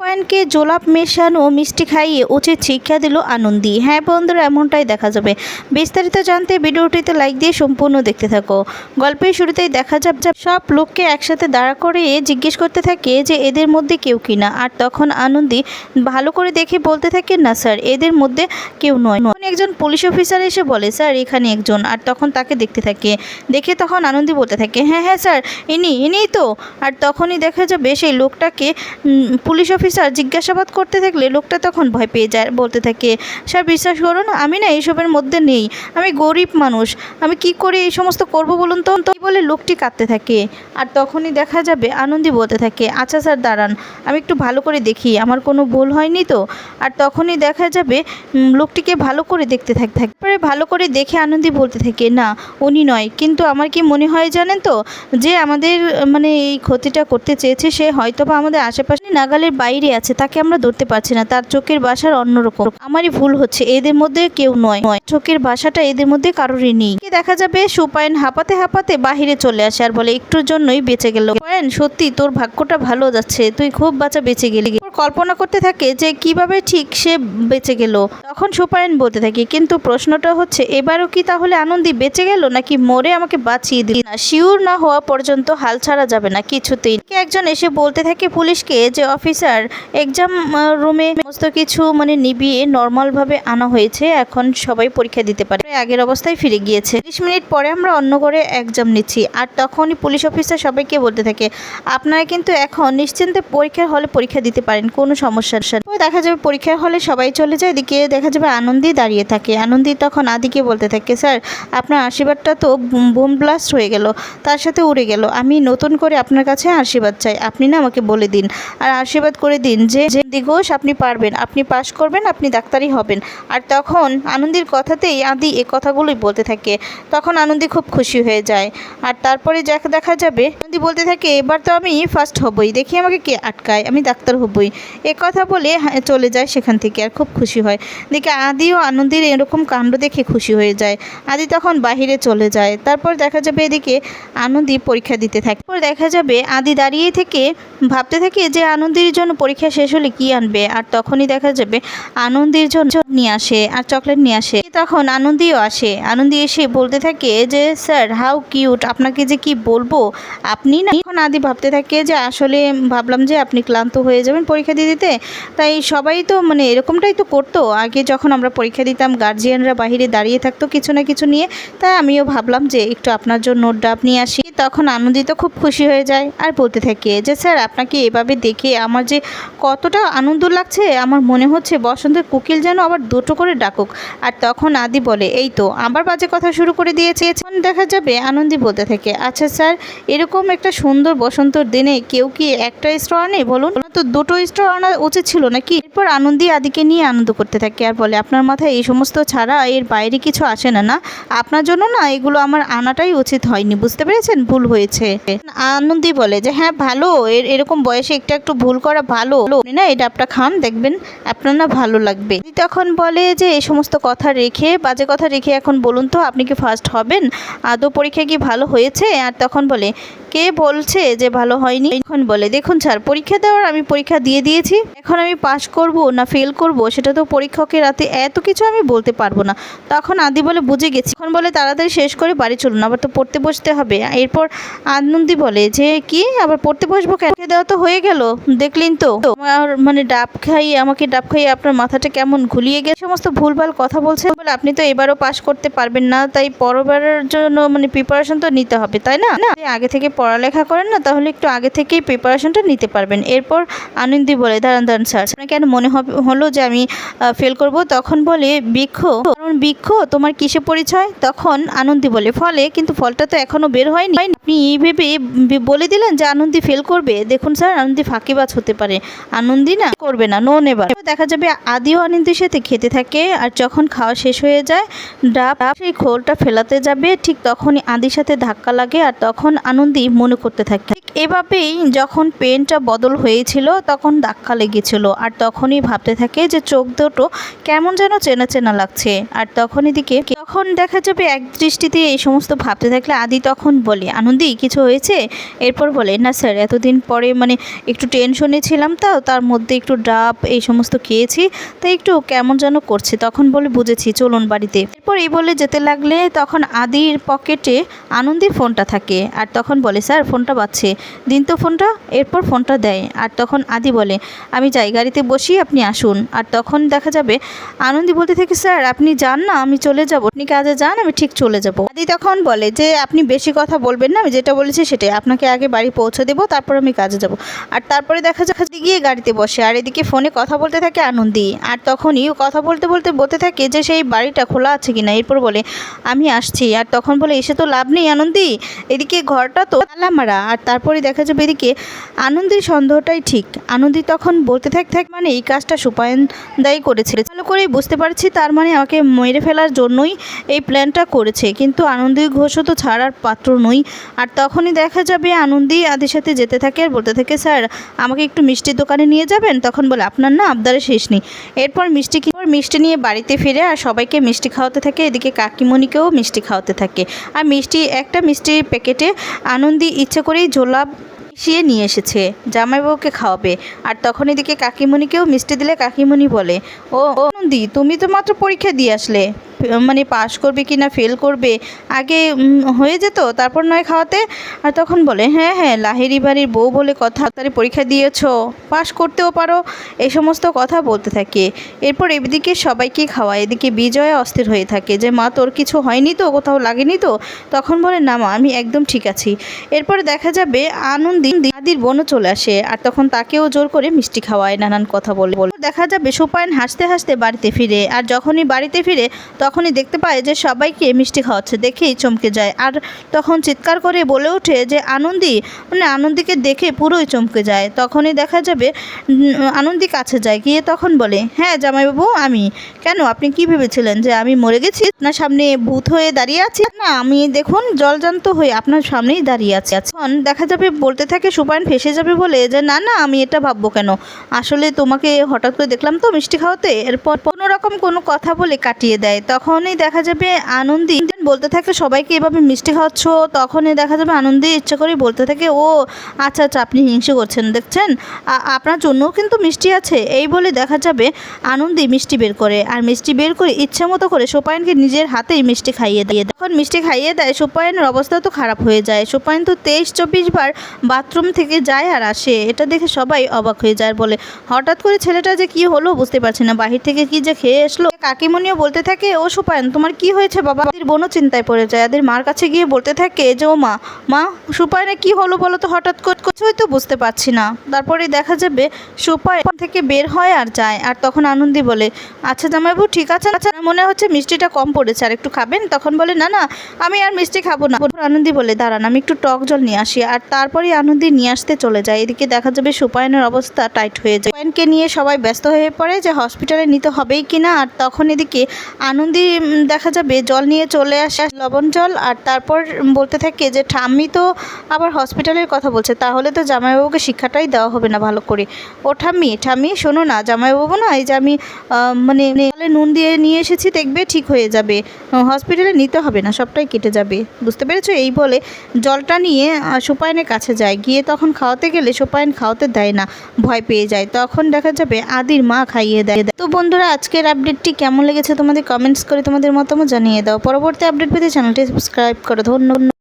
পায়নকে জোলাপ মেশানো মিষ্টি খাইয়ে উচিত শিক্ষা দিল আনন্দি। হ্যাঁ বন্ধুরা, এমনটাই দেখা যাবে। বিস্তারিত জানতে ভিডিওটিতে লাইক দিয়ে সম্পূর্ণ দেখতে থাকো। গল্পের শুরুতেই দেখা যাবে সব লোককে একসাথে দাঁড়া করে জিজ্ঞেস করতে থাকে যে এদের মধ্যে কেউ কিনা আর তখন আনন্দি ভালো করে দেখে বলতে থাকে, না স্যার, এদের মধ্যে কেউ নয়। একজন পুলিশ অফিসার এসে বলে, স্যার, এখানে একজন। আর তখন তাকে দেখতে থাকে। দেখে তখন আনন্দি বলতে থাকে হ্যাঁ হ্যাঁ স্যার, ইনি, ইনিই তো। আর তখনই দেখা যাবে সেই লোকটাকে পুলিশ অফিসার জিজ্ঞাসাবাদ করতে থাকলে লোকটা তখন ভয় পেয়ে যায়, বলতে থাকে, স্যার, বিশ্বাস করুন, আমি না এইসবের মধ্যে নেই, আমি গরিব মানুষ, আমি কি করে এই সমস্ত করব বলুন তো? বলে লোকটি কাঁদতে থাকে। আর তখনই দেখা যাবে, আনন্দি বলতে থাকে আচ্ছা স্যার, দাঁড়ান, আমি একটু ভালো করে দেখি, আমার কোনো ভুল হয়নি তো? আর তখনই দেখা যাবে লোকটিকে ভালো করে দেখতে থাক তারপরে ভালো করে দেখে আনন্দি বলতে থাকে, না, উনি নয়, কিন্তু আমার কি মনে হয় জানেন তো, যে আমাদের মানে এই ক্ষতিটা করতে চেয়েছে, সে হয়তো বা আমাদের আশেপাশে নাগালের বাইরে আছে, তাকে আমরা ধরতে পারছি না। তার চোখের বাসার অন্যরকম। আমারই ভুল হচ্ছে, এদের মধ্যে কেউ নয়। নয় চোখের বাসাটা এদের মধ্যে কারোরই নেই। দেখা যাবে সুপায়ন হাঁপাতে হাঁপাতে বাহিরে চলে আসে আর বলে, একটুর জন্যই বেঁচে গেল। পায়ন সত্যি, তোর ভাগ্যটা ভালো যাচ্ছে। তুই খুব বাঁচা বেঁচে গেলি। কল্পনা করতে থাকে যে, কীভাবে ঠিক সে বেঁচে গেল? তখন সুপায়ন বলতে থাকে, কিন্তু প্রশ্নটা হচ্ছে, এবারও কি তাহলে আনন্দি বেঁচে গেল, নাকি মরে আমাকে বাঁচিয়ে দিল? না, শিওর না হওয়া পর্যন্ত হাল ছাড়া যাবে না, কিছুতেই। একজন এসে বলতে থাকে পুলিশকে যে, অফিসার এক্সাম রুমে সমস্ত কিছু মানে নিবিয়ে নর্মালভাবে আনা হয়েছে। এখন সবাই পরীক্ষা দিতে পারে। আগের অবস্থায় ফিরে গিয়েছে। তিরিশ মিনিট পরে আমরা অন্য করে এক্সাম নিচ্ছি। আর তখনই পুলিশ অফিসার সবাইকে বলতে থাকে, আপনারা কিন্তু এখন নিশ্চিন্তে পরীক্ষার হলে পরীক্ষা দিতে পারেন, কোনো সমস্যার সাথে দেখা যাবে পরীক্ষার হলে সবাই চলে যায়। এদিকে দেখা যাবে আনন্দি দাঁড়িয়ে থাকে। আনন্দি তখন আদিকে বলতে থাকে, স্যার, আপনার আশীর্বাদটা তো বোম ব্লাস্ট হয়ে গেল। তার সাথে উড়ে গেল। আমি নতুন করে আপনার কাছে আশীর্বাদ চাই। আপনি না আমাকে বলে দিন। আর আশীর্বাদ করে দিন যে দিঘোষ আপনি পারবেন। আপনি পাশ করবেন, আপনি ডাক্তারই হবেন। আর তখন আনন্দির কথাতেই আদি এ কথাগুলোই বলতে থাকে। তখন আনন্দি খুব খুশি হয়ে যায়। আর তারপরে যাকে দেখা যাবে, আনন্দি বলতে থাকে, এবার তো আমি ফার্স্ট হবই। দেখি আমাকে কে আটকায়। আমি ডাক্তার হবই। এ কথা বলে চলে যায় সেখান থেকে আর খুব খুশি হয়। দেখে আদিও আনন্দির এরকম কাণ্ড দেখে খুশি হয়ে যায়। আদি তখন বাহিরে চলে যায়। তারপর দেখা যাবে এদিকে আনন্দি পরীক্ষা দিতে থাকে। তারপর দেখা যাবে আদি দাঁড়িয়ে থেকে ভাবতে থাকে যে আনন্দির জন্য পরীক্ষা শেষ হলে কি আনবে? আর তখনই দেখা যাবে আনন্দের জন্য নিয়ে আসে আর চকলেট নিয়ে আসে। তখন আনন্দিও আসে। আনন্দি এসে বলতে থাকে যে, স্যার, হাউ কিউট! আপনাকে যে কি বলব? আপনি না? এখন আদি ভাবতে থাকে যে, আসলে ভাবলাম যে আপনি ক্লান্ত হয়ে যাবেন পরীক্ষা দিয়ে দিতে। তাই সবাই তো মানে এরকমটাই তো করতো। আগে যখন আমরা পরীক্ষা দিতাম গার্জিয়ানরা বাইরে দাঁড়িয়ে থাকতো কিছু না কিছু নিয়ে। তাই আমিও ভাবলাম যে, একটু আপনার জন্য নোট ডাব নিয়ে আসি। তখন আনন্দিত খুব খুশি হয়ে যায় আর বলতে থাকে যে, স্যার, আপনাকে এভাবে দেখে আমার যে কতটা আনন্দ লাগছে, আমার মনে হচ্ছে বসন্তের কোকিল যেন আবার দুটো করে ডাকুক। আর তখন আদি বলে এই তো আবার বাজে কথা শুরু করে দিয়েছে দেখা যাবে আনন্দি বলতে থাকে। আচ্ছা স্যার, এরকম একটা সুন্দর বসন্তর দিনে কেউ কি একটা স্ট্র আনে? বলুন। তো দুটো স্ট্র আনা উচিত ছিল নাকি? এরপর আনন্দি আদিকে নিয়ে আনন্দ করতে থাকে আর বলে, আপনার মাথায় এই সমস্ত ছাড়া এর বাইরে কিছু আসে না না? আপনার জন্য না এগুলো আমার আনাটাই উচিত হয়নি। বুঝতে পেরেছেন? ভুল হয়েছে। আনন্দি বলে যে হ্যাঁ ভালো। এর, এরকম বয়সে একটু একটু ভুল করা ভালো। না এই ডাবটা খান, দেখবেন আপনার না ভালো লাগবে। তখন বলে যে এই সমস্ত কথা রেখে, বাজে কথা রেখে এখন বলুন তো, আপনি কি ফার্স্ট হবেন? আদৌ পরীক্ষা কি ভালো হয়েছে? আর তখন বলে কে বলছে যে ভালো হয়নি? এখন বলে, দেখুন স্যার, পরীক্ষা দেওয়ার আমি পরীক্ষা দিয়ে দিয়েছি। এখন আমি পাশ করব না ফেল করব, সেটা তো পরীক্ষকের রাতে এত কিছু আমি বলতে পারব না। তখন আদি বলে, বুঝে গেছি। এখন বলে, তাড়াতাড়ি শেষ করে বাড়ি চলুন, আবার তো পড়তে বসতে হবে। এরপর আনন্দি বলে, যে কি? আবার পড়তে বসবো কেন? দেওয়া তো হয়ে গেল, দেখলেন তো? আমার মানে ডাব খাই, আমাকে ডাব খাইয়ে আপনার মাথাটা কেমন ঘুলিয়ে গেছে? সমস্ত ভুলভাল কথা বলছে বলে আপনি তো এবারও পাশ করতে পারবেন না, তাই পরবারের জন্য মানে প্রিপারেশন তো নিতে হবে, তাই না? আগে থেকে পড়ালেখা করেন না, তাহলে একটু আগে থেকেই প্রিপারেশনটা নিতে পারবেন। এরপর আনন্দি বলে, দাঁড়ান দাঁড়ান স্যার কেন মনে হলো যে আমি ফেল করব, তখন বলে, বৃক্ষ, কারণ বৃক্ষ তোমার কিসে পরিচয়? তখন আনন্দি বলে, ফলে, কিন্তু ফলটা তো এখনও বের হয়নি। আপনি এই ভেবে বলে দিলেন যে আনন্দি ফেল করবে। দেখুন স্যার আনন্দি ফাঁকিবাজ হতে পারে। আনন্দি না করবে না নো নেবার দেখা যাবে, আদিও আনন্দির সাথে খেতে থাকে, আর যখন খাওয়া শেষ হয়ে যায়, ডাব, সেই খোলটা ফেলাতে যাবে, ঠিক তখনই আদির সাথে ধাক্কা লাগে, আর তখন আনন্দি মনে করতে থাকে। ঠিক এভাবেই যখন পেনটা বদল হয়েছিল তখন ধাক্কা লেগেছিল। আর তখনই ভাবতে থাকে যে চোখ দুটো কেমন যেন চেনা চেনা লাগছে। আর তখন এদিকে তখন দেখা যাবে এক দৃষ্টিতে এই সমস্ত ভাবতে থাকলে আদি তখন বলে, আনন্দি, কিছু হয়েছে? এরপর বলে, না স্যার, এতদিন পরে মানে একটু টেনশনে ছিলাম তো, তার মধ্যে একটু ডাব এই সমস্ত খেয়েছি, তাই একটু কেমন যেন করছে। তখন বলে, বুঝেছি, চলুন বাড়িতে। এরপর এই বলে যেতে লাগলে তখন আদির পকেটে আনন্দের ফোনটা থাকে। আর তখন বলে স্যার, ফোনটা বাজছে। দিন তো ফোনটা, এরপর ফোনটা দেয়। আর তখন আদি বলে, আমি যাই, গাড়িতে বসি, আপনি আসুন। আর তখন দেখা যাবে, আনন্দি বলতে থাকে, স্যার, আপনি যান না, আমি চলে যাব। আপনি কাজে যান, আমি ঠিক চলে যাব। আদি তখন বলে যে, আপনি বেশি কথা বলবেন না, আমি যেটা বলেছি সেটাই। আপনাকে আগে বাড়ি পৌঁছে দেবো, তারপর আমি কাজে যাব। আর তারপরে দেখা যাচ্ছে গিয়ে গাড়িতে বসে। আর এদিকে ফোনে কথা বলতে থাকে আনন্দি। আর তখনই কথা বলতে বলতে বলতে থাকে যে, সেই বাড়িটা খোলা আছে কিনা। এরপর বলে, আমি আসছি। আর তখন বলে, এসে তো লাভ নেই, আনন্দি। এদিকে ঘরটা তো মারা আর তারপরে দেখা যাবে এদিকে আনন্দের সন্দেহটাই ঠিক। আনন্দি তখন বলতে থাক থাক মানে এই কাজটা সুপায়ন দায়ী করেছিল ভালো করেই বুঝতে পারছি তার মানে আমাকে মেরে ফেলার জন্যই এই প্ল্যানটা করেছে। কিন্তু আনন্দি ঘোষও তো ছাড়ার পাত্র নই। আর তখনই দেখা যাবে আনন্দি আদির সাথে যেতে থাকে আর বলতে থাকে, স্যার, আমাকে একটু মিষ্টির দোকানে নিয়ে যাবেন? তখন বলে, আপনার না আবদারে শেষ নেই। এরপর মিষ্টি কি মিষ্টি নিয়ে বাড়িতে ফিরে আর সবাইকে মিষ্টি খাওয়াতে থাকে। এদিকে কাকিমণিকেও মিষ্টি খাওয়াতে থাকে। আর মিষ্টি, একটা মিষ্টির প্যাকেটে আনন্দি ইচ্ছে করেই ঝোলা মিশিয়ে নিয়ে এসেছে। জামাইবাবুকে খাওয়াবে। আর তখন এদিকে কাকিমণিকেও মিষ্টি দিলে কাকিমণি বলে, ও আনন্দি তুমি তো মাত্র পরীক্ষা দিয়ে আসলে। মানে পাশ করবে কি না ফেল করবে, আগে হয়ে যেত, তারপর নয় খাওয়াতে? আর তখন বলে হ্যাঁ হ্যাঁ লাহেরি বাড়ির বউ বলে কথা তারে পরীক্ষা দিয়েছ, পাশ করতেও পারো। এই সমস্ত কথা বলতে থাকে। এরপর এদিকে সবাইকে খাওয়ায়, এদিকে বিজয় অস্থির হয়ে থাকে যে, মা, তোর কিছু হয়নি তো? কোথাও লাগেনি তো? তখন বলে, না মা, আমি একদম ঠিক আছি। এরপরে দেখা যাবে আনন্দি আদির বোনও চলে আসে, আর তখন তাকেও জোর করে মিষ্টি খাওয়ায়, নানান কথা বলে। দেখা যাবে সুপায়ন হাসতে হাসতে বাড়িতে ফিরে, আর যখনই বাড়িতে ফিরে তখনই দেখতে পায় যে সবাইকে মিষ্টি খাওয়াচ্ছে, দেখেই চমকে যায়। আর তখন চিৎকার করে বলে ওঠে যে, আনন্দি? মানে আনন্দিকে দেখে পুরোই চমকে যায়। তখনই দেখা যাবে আনন্দি কাছে যায়। গিয়ে তখন বলে হ্যাঁ জামাইবাবু, আমি। কেন? আপনি কি ভেবেছিলেন যে আমি মরে গেছি? আপনার সামনে ভূত হয়ে দাঁড়িয়ে আছি? না, আমি দেখুন, জলজান্ত হয়ে আপনার সামনেই দাঁড়িয়ে আছি। এখন দেখা যাবে, বলতে থাকে সুপায়ন ফেসে যাবে বলে যে, না না, আমি এটা ভাববো কেন? আসলে তোমাকে হঠাৎ করে দেখলাম তো মিষ্টি খাওয়াতে। এরপর রকম কোনো কথা বলে কাটিয়ে দেয়। তখনই দেখা যাবে আনন্দি বলতে থাকে, সবাইকে এভাবে মিষ্টি খাওয়াচ্ছ, তখনই দেখা যাবে আনন্দী ইচ্ছা করে বলতে থাকে, ও আচ্ছা আচ্ছা আপনি হিংসে করছেন, দেখছেন? আপনার জন্যও কিন্তু মিষ্টি আছে। এই বলে দেখা যাবে আনন্দী মিষ্টি বের করে, আর মিষ্টি বের করে ইচ্ছে মতো করে সোপায়নকে নিজের হাতেই মিষ্টি খাইয়ে দিয়ে দেয়। তখন মিষ্টি খাইয়ে দেয়, সোপায়নের অবস্থা তো খারাপ হয়ে যায়। সোপায়ন তো তেইশ, চব্বিশ বার বাথরুম থেকে যায় আর আসে। এটা দেখে সবাই অবাক হয়ে যায় বলে, হঠাৎ করে ছেলেটা যে কি হলো বুঝতে পারছি না। বাহির থেকে কি যে খেয়ে আসলো কাকিমণিও বলতে থাকে, ও সুপায়ন, তোমার কি হয়েছে বাবা? আদির বোনও চিন্তায় পড়ে যায়। আদির মার কাছে গিয়ে বলতে থাকে যে ও মা মা, সুপায়নে কি হলো বলো তো হঠাৎ করে কিছুই তো বুঝতে পারছি না। তারপরে দেখা যাবে সুপায়ন থেকে বের হয় আর যায়। আর তখন আনন্দি বলে আচ্ছা জামাইবু ঠিক আছে। আচ্ছা মনে হচ্ছে মিষ্টিটা কম পড়েছে, আর একটু খাবেন? তখন বলে না না, আমি আর মিষ্টি খাব না। আনন্দি বলে, দাঁড়ান, আমি একটু টক জল নিয়ে আসি। আর তারপরেই আনন্দি নিয়ে আসতে চলে যায়। এদিকে দেখা যাবে সুপায়নের অবস্থা টাইট হয়ে যায়। সুপায়নকে নিয়ে সবাই ব্যস্ত হয়ে পড়ে যে হসপিটালে নিতে হবেই কিনা আর তখন এদিকে আনন্দি দেখা যাবে জল নিয়ে চলে আসে লবণ জল। আর তারপর বলতে থাকে যে, ঠাম্মি তো আবার হসপিটালের কথা বলছে। তাহলে তো জামাইবাবুকে শিক্ষাটাই দেওয়া হবে না ভালো করে। ও ঠাম্মি ঠাম্মি, শোনো না, জামাইবাবু না, এই যে আমি মানে জলে নুন দিয়ে নিয়ে এসেছি, দেখবে ঠিক হয়ে যাবে। হসপিটালে নিতে হবে না, সবটাই কেটে যাবে। বুঝতে পেরেছ? এই বলে জলটা নিয়ে সুপায়নের কাছে যায়। গিয়ে তখন খাওয়াতে গেলে সুপায়ন খাওয়াতে দেয় না, ভয় পেয়ে যায়। তখন দেখা যাবে আদির মা খাইয়ে দেয়। তো বন্ধুরা, আজকের আপডেটটি কেমন লেগেছে তোমাদের কমেন্টস করে তোমাদের মতামত জানিয়ে দাও। পরবর্তী আপডেট পেতে চ্যানেলটি সাবস্ক্রাইব করো। ধন্যবাদ।